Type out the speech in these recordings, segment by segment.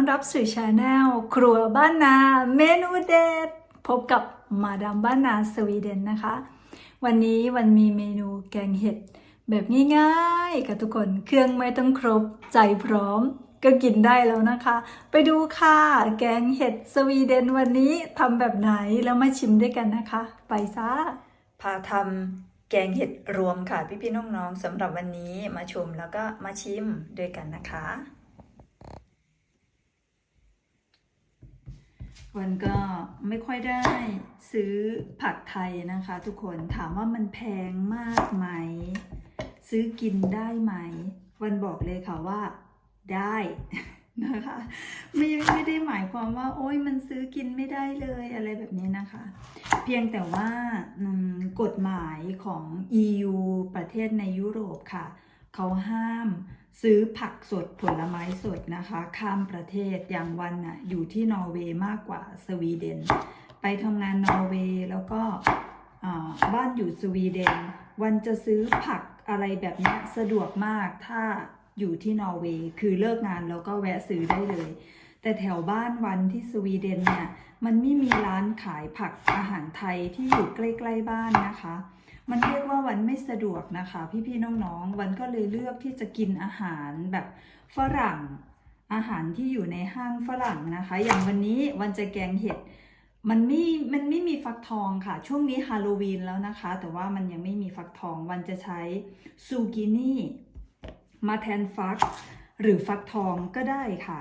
อนรับสู่ชาแนลครัวบ้านนาเมนูเด็ดพบกับมาดามบ้านนาสวีเดนนะคะ วันนี้วันมีเมนูแกงเห็ด แบบง่ายๆกับทุกคนเครื่องไม่ต้องครบใจพร้อมก็กินได้แล้วนะคะ ไปดูค่ะ แกงเห็ดสวีเดนวันนี้ทำแบบไหนแล้วมาชิมด้วยกันนะคะ ไปซะพาทำแกงเห็ดรวมค่ะ พี่ๆน้องๆสำหรับวันนี้มาชมแล้วก็มาชิมด้วยกันนะคะ วันก็ไม่ค่อยได้ซื้อผักไทยนะคะ ทุกคนถามว่ามันแพงมากไหม ซื้อกินได้ไหม วันบอกเลยค่ะว่าได้นะคะไม่ไม่ได้หมายความว่า โอ้ยมันซื้อกินไม่ได้เลยอะไรแบบนี้นะคะ เพียงแต่ว่ากฎหมายของ EU ประเทศในยุโรปค่ะ เขาห้าม ซื้อผักสดผลไม้สดนะคะ ข้ามประเทศอย่างวันน่ะอยู่ที่นอร์เวย์มากกว่าสวีเดน ไปทำงานนอร์เวย์แล้วก็อ่าบ้านอยู่สวีเดน วันจะซื้อผักอะไรแบบนี้สะดวกมากถ้าอยู่ที่นอร์เวย์คือเลิกงานแล้วก็แวะซื้อได้เลย แต่แถวบ้านวันที่สวีเดนเนี่ยมันไม่มีร้านขายผักอาหารไทยที่อยู่ใกล้ๆบ้านนะคะ มันเรียกว่าวันไม่สะดวกนะคะ พี่ๆน้องๆ วันก็เลยเลือกที่จะกินอาหารแบบฝรั่งอาหารที่อยู่ในห้างฝรั่งนะคะ อย่างวันนี้วันจะแกงเห็ดมันไม่ มันไม่มีฟักทองค่ะ ช่วงนี้ฮาโลวีนแล้วนะคะ แต่ว่ามันยังไม่มีฟักทอง วันจะใช้ซูกินี่มาแทนฟัก หรือฟักทองก็ได้ค่ะ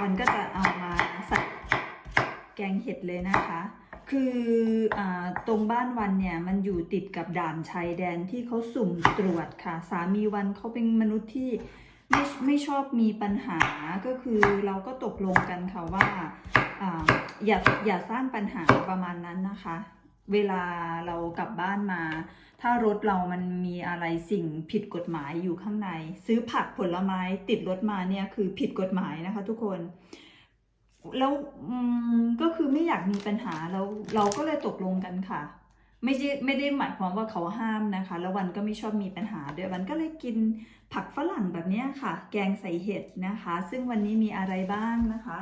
วันก็จะเอามาใส่แกงเห็ดเลยนะคะ คืออตรงบ้านวันเนี่ยมันอยู่ติดกับด่านชายแดนที่เขาสุ่มตรวจค่ะ สามีวันเขาเป็นมนุษย์ที่ไม่ไม่ชอบมีปัญหาก็คือเราก็ตกลงกันค่ะว่าอ่าอย่าอย่าสร้างปัญหาประมาณนั้นนะคะ เวลาเรากลับบ้านมา ถ้ารถเรามันมีอะไรสิ่งผิดกฎหมายอยู่ข้างใน ซื้อผักผลไม้ติดรถมาเนี่ยคือผิดกฎหมายนะคะ ทุกคน แล้วก็คือไม่อยากมีปัญหาแล้วเราก็เลยตกลงกันค่ะ ไม่ใช่ไม่ได้หมายความว่าเขาห้ามนะคะ แล้ววันก็ไม่ชอบมีปัญหาด้วยวันก็เลยกินผักฝรั่งแบบนี้ค่ะ แกงใส่เห็ดนะคะ ซึ่งวันนี้มีอะไรบ้างนะคะ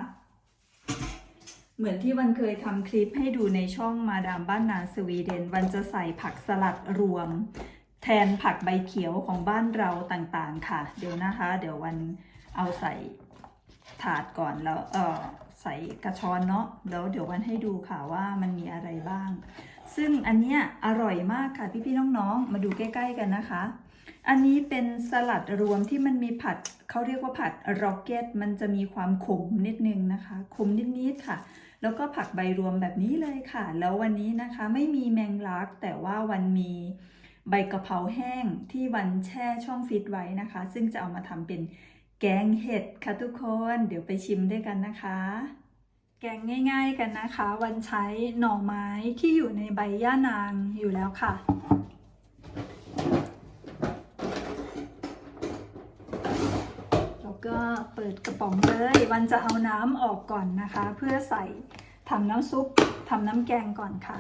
เหมือนที่วันเคยทำคลิปให้ดูในช่องมาดามบ้านนาสวีเดน วันจะใส่ผักสลัดรวม แทนผักใบเขียวของบ้านเราต่างๆค่ะ เดี๋ยวนะคะ เดี๋ยววันเอาใส่ถาดก่อนแล้วเออใส่กระชอนเนาะแล้วเดี๋ยววันให้ดูค่ะว่ามันมีอะไรบ้าง ซึ่งอันเนี้ยอร่อยมากค่ะพี่ๆน้องๆ มาดูใกล้ ๆ กันนะคะ อันนี้เป็นสลัดรวมที่มันมีผัดเขาเรียกว่าผัดร็อกเก็ตมันจะมีความขมนิดนึงนะคะขมนิดๆค่ะ แล้วก็ผักใบรวมแบบนี้เลยค่ะ แล้ววันนี้นะคะไม่มีแมงลัก แต่ว่าวันมีใบกะเพราแห้งที่วันแช่ช่องฟิตไว้นะคะ ซึ่งจะเอามาทำเป็นแกงเห็ดค่ะทุกคน เดี๋ยวไปชิมด้วยกันนะคะ แกงง่าย ๆกันนะคะ วันใช้หน่อไม้ที่อยู่ในใบย่านางอยู่แล้วค่ะ แล้ว ก็เปิดกระป๋องเลย วันจะเอาน้ำออกก่อนนะคะ เพื่อใส่ทำน้ำซุปทำน้ำแกงก่อนค่ะ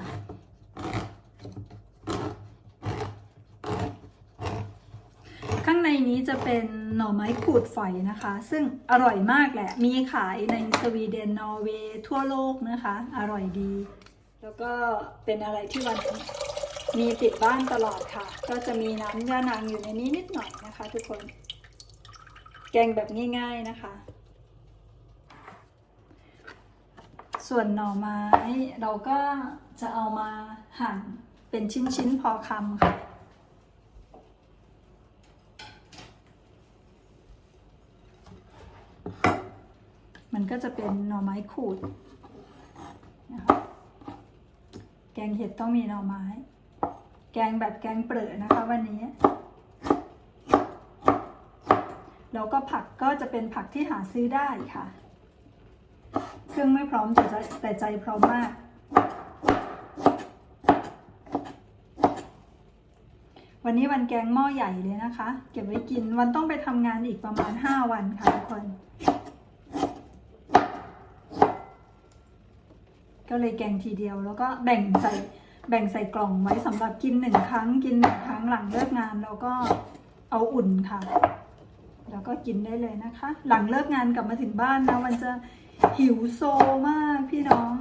ข้างในนี้จะเป็นหน่อไม้ขูดฝอยนะคะ ซึ่งอร่อยมากแหละ มีขายในสวีเดนนอร์เวย์ทั่วโลกนะคะ อร่อยดี แล้วก็เป็นอะไรที่วันมีติดบ้านตลอดค่ะ ก็จะมีน้ำย่านางอยู่ในนี้นิดหน่อยนะคะทุกคน แกงแบบง่ายๆนะคะ ส่วนหน่อไม้เราก็จะเอามาหั่นเป็นชิ้นๆพอคำค่ะมันก็จะเป็นหน่อไม้ขูดนะคะแกงเห็ดต้องมีหน่อไม้ แกงแบบแกงเปลือนะคะวันนี้ แล้วก็ผักก็จะเป็นผักที่หาซื้อได้ค่ะ เครื่องไม่พร้อมแต่ใจแต่ใจพร้อมมาก วันนี้วันแกงหม้อใหญ่เลยนะคะ เก็บไว้กินวันต้องไปทำงานอีกประมาณ 5 วันค่ะทุกคน ก็เลยแกงทีเดียวแล้วก็แบ่งใส่แบ่งใส่กล่องไว้สำหรับกินหนึ่งครั้ง กินหนึ่งครั้งหลังเลิกงานแล้วก็เอาอุ่นค่ะ แล้วก็กินได้เลยนะคะ หลังเลิกงานกลับมาถึงบ้านนะมันจะหิวโซมากพี่น้อง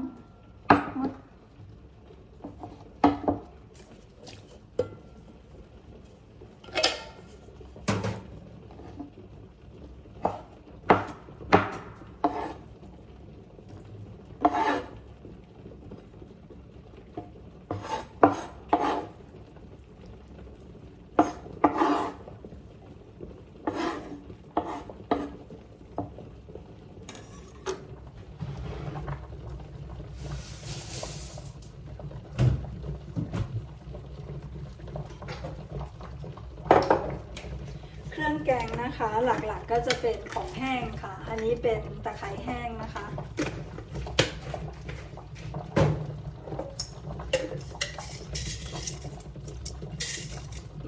เครื่อ งแกงนะคะ หลักๆก็จะเป็นของแห้งค่ะ อันนี้เป็นตะไคร้แห้งนะคะ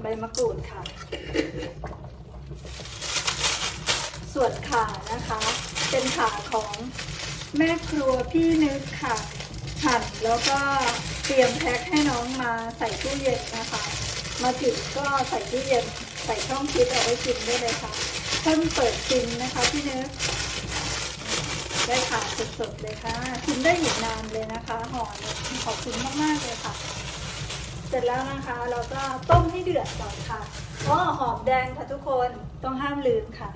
ใบมะกรูดค่ะ ส่วนขานะคะ เป็นขาของแม่ครัวพี่นึกค่ะหั่นแล้วก็เตรียมแพ็คให้น้องมาใส่ตู้เย็นนะคะ มาถึงก็ใส่ที่เย็นใส่ช่องฟิดเอาไว้กินได้เลยค่ะเพิ่งเปิดซิมนะคะพี่เนื้อได้ค่ะสดๆเลยค่ะกินได้อีกนานเลยนะคะห่อเนี่ยขอบคุณมากๆเลยค่ะ เสร็จแล้วนะคะเราก็ต้มให้เดือดก่อนค่ะอ๋อหอมแดงค่ะทุกคนต้องห้ามลืมค่ะ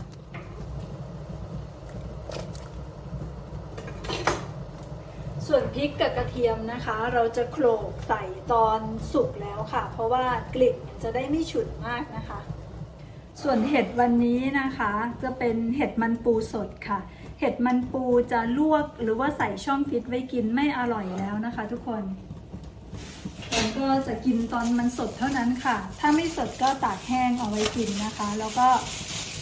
ส่วนพริกกับกระเทียมนะคะ เราจะโขลกใส่ตอนสุกแล้วค่ะ เพราะว่ากลิ่นมันจะได้ไม่ฉุนมากนะคะ ส่วนเห็ดวันนี้นะคะ จะเป็นเห็ดมันปูสดค่ะ เห็ดมันปูจะลวกหรือว่าใส่ช่องฟิตไว้กินไม่อร่อยแล้วนะคะ ทุกคนแล้วก็จะกินตอนมันสดเท่านั้นค่ะ ถ้าไม่สดก็ตากแห้งเอาไว้กินนะคะ แล้วก็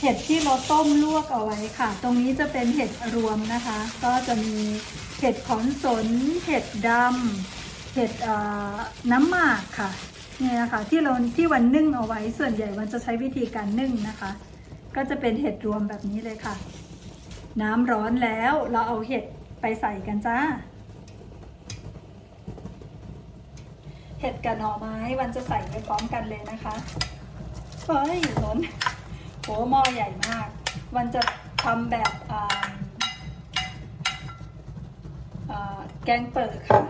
เห็ดที่เราต้มลวกเอาไว้ค่ะ ตรงนี้จะเป็นเห็ดรวมนะคะ ก็จะมี ห็ดขอนสน เห็ดดำเห็ดน้ำหมากค่ะเนี่ยนะคะที่เราที่วันนึ่งเอาไว้ส่วนใหญ่มันจะใช้วิธีการนึ่งนะคะ ก็จะเป็นเห็ดรวมแบบนี้เลยค่ะ น้ำร้อนแล้วเราเอาเห็ดไปใส่กันจ้า เห็ดกับหน่อไม้วันจะใส่ไปพร้อมกันเลยนะคะเฮ้ยล้นโหหม้อใหญ่มาก วันจะทำแบบอ่าอ่า แกงเปิดค่ะ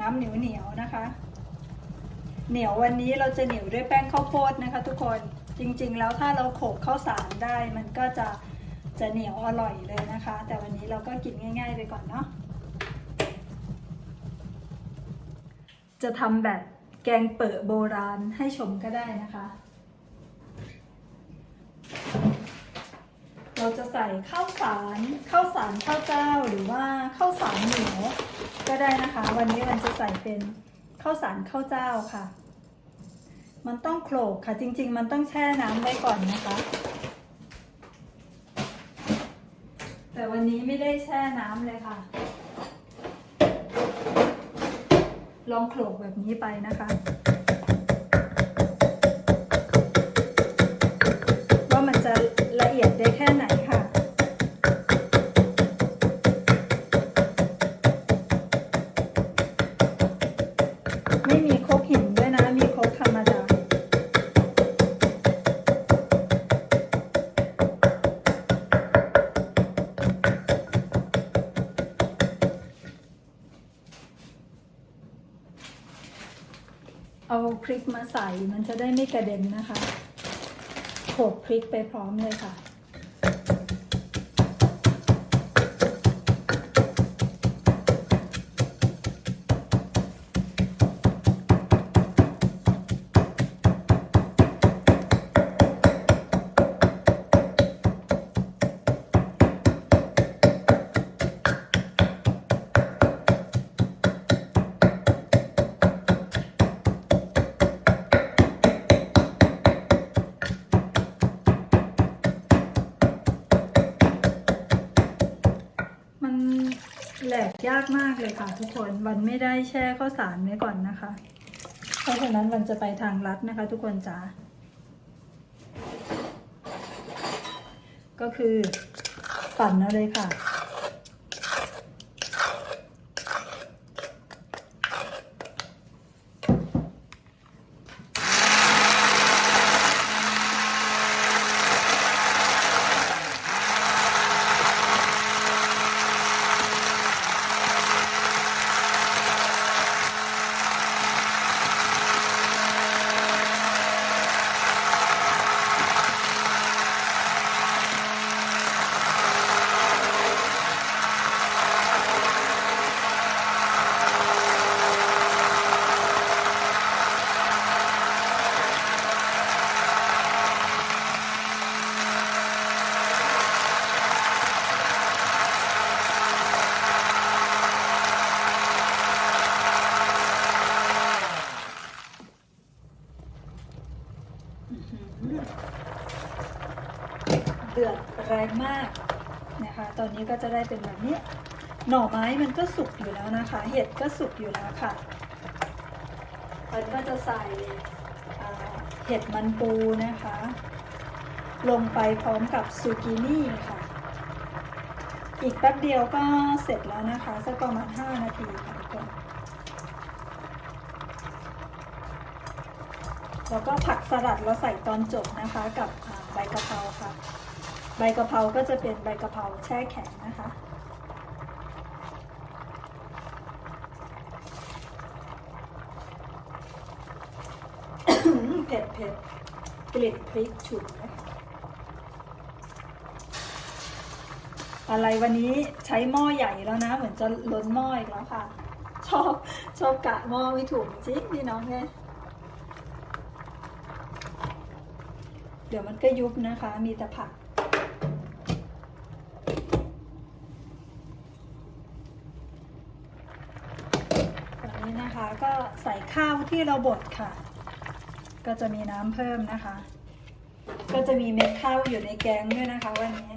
น้ำเหนียวเหนียวนะคะ เหนียววันนี้เราจะเหนียวด้วยแป้งข้าวโพดนะคะ ทุกคนจริงๆ แล้วถ้าเราโขลกข้าวสารได้มันก็จะจะเหนียวอร่อยเลยนะคะ แต่วันนี้เราก็กินง่าย ๆ ไปก่อนเนาะจะทำแบบแกงเปิดโบราณให้ชมก็ได้นะคะ เราจะใส่ข้าวสารข้าวสารข้าวเจ้าหรือว่าข้าวสารเหนียวก็ได้นะคะ วันนี้มันจะใส่เป็นข้าวสารข้าวเจ้าค่ะ มันต้องโขลกค่ะจริง ๆ มันต้องแช่น้ำไว้ก่อนนะคะ แต่วันนี้ไม่ได้แช่น้ำเลยค่ะ ลองโขลกแบบนี้ไปนะคะ พริกมาใส่มันจะได้ไม่กระเด็นนะคะโขลกพริกไปพร้อมเลยค่ะ เลยค่ะทุกคนวันไม่ได้แช่ข้าวสารไว้ก่อนนะคะ เพราะฉะนั้นวันจะไปทางลัดนะคะ ทุกคนจ๋าก็คือปั่นเอาเลยค่ะ แรงมากนะคะ ตอนนี้ ก็จะได้เป็นแบบนี้ หน่อไม้มันก็สุกอยู่แล้วนะคะ เห็ดก็สุกอยู่แล้วค่ะมันก็จะใส่เห็ดมันปูนะคะ ลงไปพร้อมกับซูกินี่ค่ะ อีกแป๊บเดียวก็เสร็จแล้วนะคะสักประมาณ 5 นาทีค่ะทุกคนแล้วก็ผักสลัดเราใส่ตอนจบนะคะกับใบกะเพราค่ะ ใบกะเพราก็จะเป็นใบกะเพราแช่แข็งนะคะ เผ็ดเผ็ดกลิ่นพริกฉุนนะอะไรวันนี้ใช้หม้อใหญ่แล้วนะ เหมือนจะล้นหม้ออีกแล้วค่ะ ชอบชอบกะหม้อไม่ถูกจริงพี่น้องเนี่ยเดี๋ยวมันก็ยุบนะคะ มีแต่ผัก ตอนนี้นะคะก็ ใส่ข้าวที่เราบดค่ะ ก็จะมีน้ำเพิ่มนะคะ ก็จะมีเม็ดข้าวอยู่ในแกงด้วยนะคะวันนี้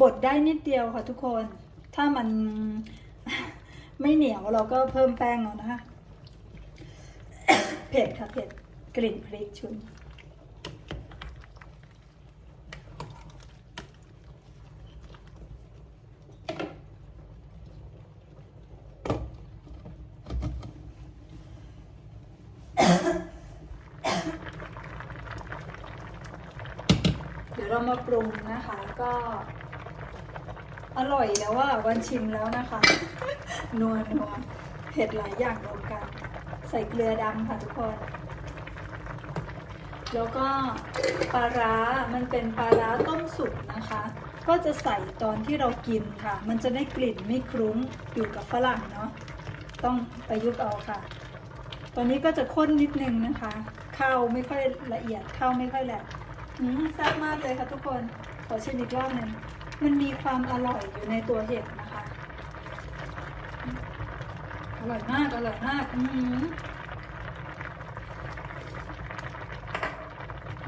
บดได้นิดเดียวค่ะทุกคน ถ้ามันไม่เหนียวเราก็เพิ่มแป้งเอานะคะ เผ็ดค่ะเผ็ดกลิ่นพริกชุน เดี๋ยวเรามาปรุงนะคะ ก็อร่อยแล้วว่าวันชิมแล้วนะคะ นัวนัวเผ็ดหลายอย่างรวมกัน ใส่เกลือดำค่ะทุกคน แล้วก็ปลาร้ามันเป็นปลาร้าต้มสุกนะคะ ก็จะใส่ตอนที่เรากินค่ะ มันจะได้กลิ่นไม่คลุ้งอยู่กับฝรั่งเนาะต้องประยุกต์เอาค่ะ ตอนนี้ก็จะข้นนิดนึงนะคะข้าวไม่ค่อยละเอียดข้าวไม่ค่อยแหลกอืมแซ่บมากเลยค่ะทุกคน ขอชิมอีกรอบหนึ่งมันมีความอร่อยอยู่ในตัวเห็ดนะคะ อร่อยมาก อร่อยมากอืม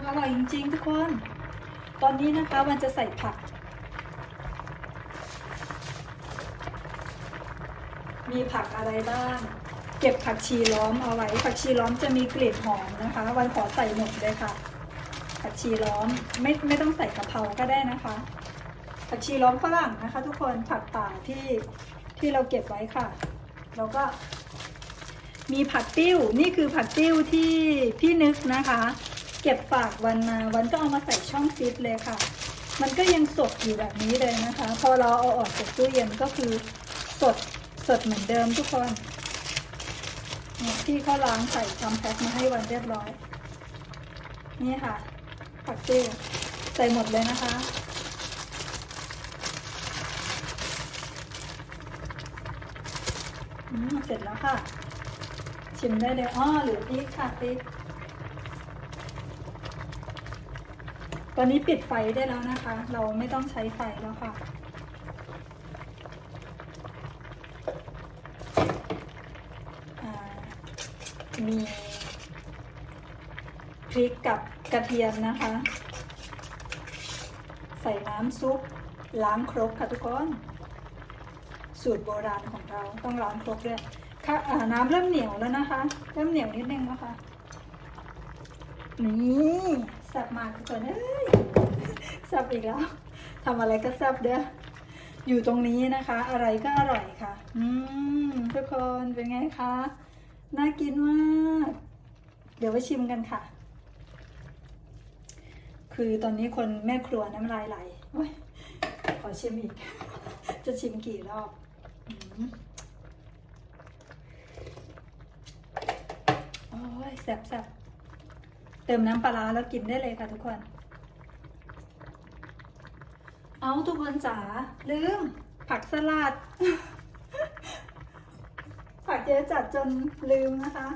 อร่อยจริงๆทุกคน ตอนนี้นะคะมันจะใส่ผัก มีผักอะไรบ้าง เก็บผักชีล้อมเอาไว้ ผักชีล้อมจะมีกลิ่นหอมนะคะ วันขอใส่หมดเลยค่ะ ผักชีล้อมไม่ไม่ต้องใส่กะเพราก็ได้นะคะ ผักชีล้อมฝรั่งนะคะ ทุกคนผักป่าที่ที่เราเก็บไว้ค่ะ แล้วก็ มีผักติ้วนี่คือผักติ้วที่พี่นึกนะคะ เก็บฝากวันมาวันก็เอามาใส่ช่องฟิตเลยค่ะ มันก็ยังสดอยู่แบบนี้เลยนะคะ พอเราเอาออกจากตู้เย็นก็คือสดสดเหมือนเดิมทุกคนเนี่ยที่เขาล้างใส่ทำแพ็คมาให้วันเรียบร้อย นี่ค่ะ ผักติ้วใส่หมดเลยนะคะ เสร็จแล้วค่ะ ชิมได้เลยอ้อหลือพริกค่ะพริกตอนนี้ปิดไฟได้แล้วนะคะ เราไม่ต้องใช้ไฟแล้วค่ะ มีพริกกับ ระเทียมนะคะ ใส่น้ำซุปล้างครกค่ะทุกคน สูตรโบราณของเราต้องล้างครกด้วยค่ะน้ำเริ่มเหนียวแล้วนะคะ เริ่มเหนียวนิดนึงนะคะนี่แซ่บมากทุกคนเอ้ยแซ่บอีกแล้วทำอะไรก็แซ่บเด้ออยู่ตรงนี้นะคะ อะไรก็อร่อยค่ะ อืมทุกคนเป็นไงคะ น่ากินมาก เดี๋ยวไปชิมกันค่ะ คือตอนนี้คนแม่ครัวน้ำลายไหลโอ้ยขอชิมอีก จะชิมกี่รอบอืมโอ้ยแซ่บแซ่บเติมน้ำปลาร้าแล้วกินได้เลยค่ะทุกคน เอาทุกคนจ๋าลืม ผักสลัด ผักเยอะจัดจนลืมนะคะ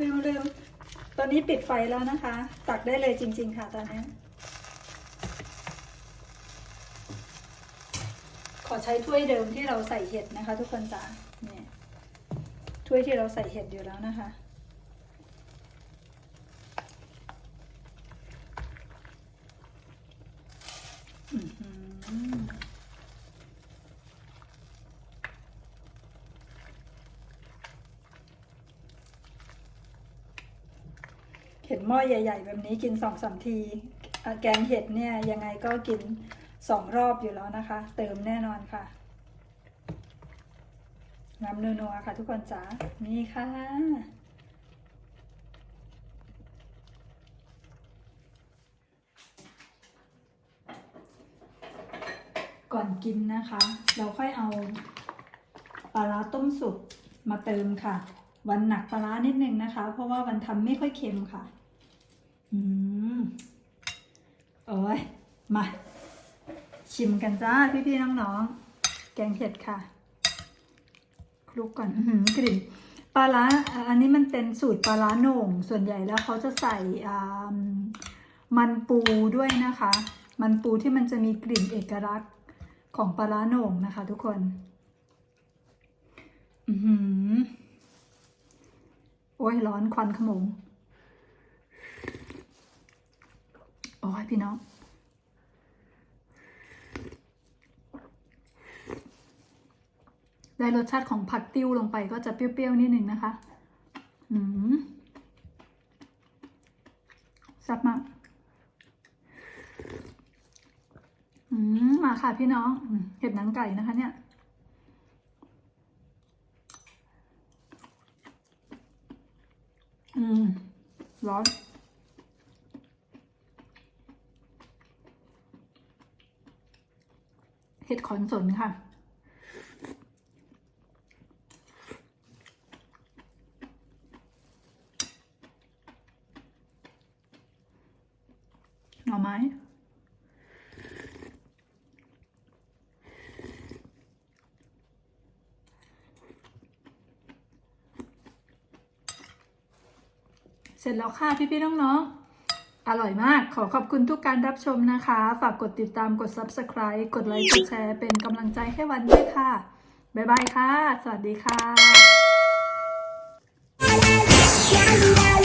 ลืมลืม ตอนนี้ปิดไฟแล้วนะคะ ตักได้เลยจริง ๆ ค่ะ ตอนนี้ ขอใช้ถ้วยเดิมที่เราใส่เห็ดนะคะ ทุกคนจ้าเนี่ยถ้วยที่เราใส่เห็ดอยู่แล้วนะคะ มเห็ดหม้อใหญ่ ๆ แบบนี้กินสองสามที แกงเห็ดเนี่ยยังไงก็กินสองรอบอยู่แล้วนะคะ เติมแน่นอนค่ะ น้ำนัวๆค่ะทุกคนจ๋านี่ค่ะก่อนกินนะคะ เราค่อยเอาปลาร้าต้มสุกมาเติมค่ะ วันหนักปลาร้านิดนึงนะคะ เพราะว่าวันทำไม่ค่อยเค็มค่ะ อืมโอ้ย มา ชิมกันจ้า พี่ๆน้องๆ แกงเห็ดค่ะ คลุกก่อนอืกลิ่นปลาร้าอะอันนี้มันเป็นสูตรปลาร้าโหน่ง ส่วนใหญ่แล้วเขาจะใส่อ่ามันปูด้วยนะคะ มันปูที่มันจะมีกลิ่นเอกลักษณ์ของปลาร้าโหน่งนะคะ ทุกคน อือหือโอ้ยร้อนควันขโมง โอ้ยพี่น้อง ได้รสชาติของผักติ้วลงไปก็จะเปรี้ยวๆนิดนึงนะคะ อืมแซ่บมากอืมมาค่ะพี่น้อง เห็ดหนังไก่นะคะ เนี่ยอืม ร้อน เห็ดขอนสนค่ะ หน่อไม้เสร็จแล้วค่ะพี่ๆน้องๆ อร่อยมากขอขอบคุณทุกการรับชมนะคะ ฝากกดติดตามกด subscribe กดไลค์กดแชร์เป็นกำลังใจให้วันด้วยค่ะ บ๊ายบายค่ะ สวัสดีค่ะ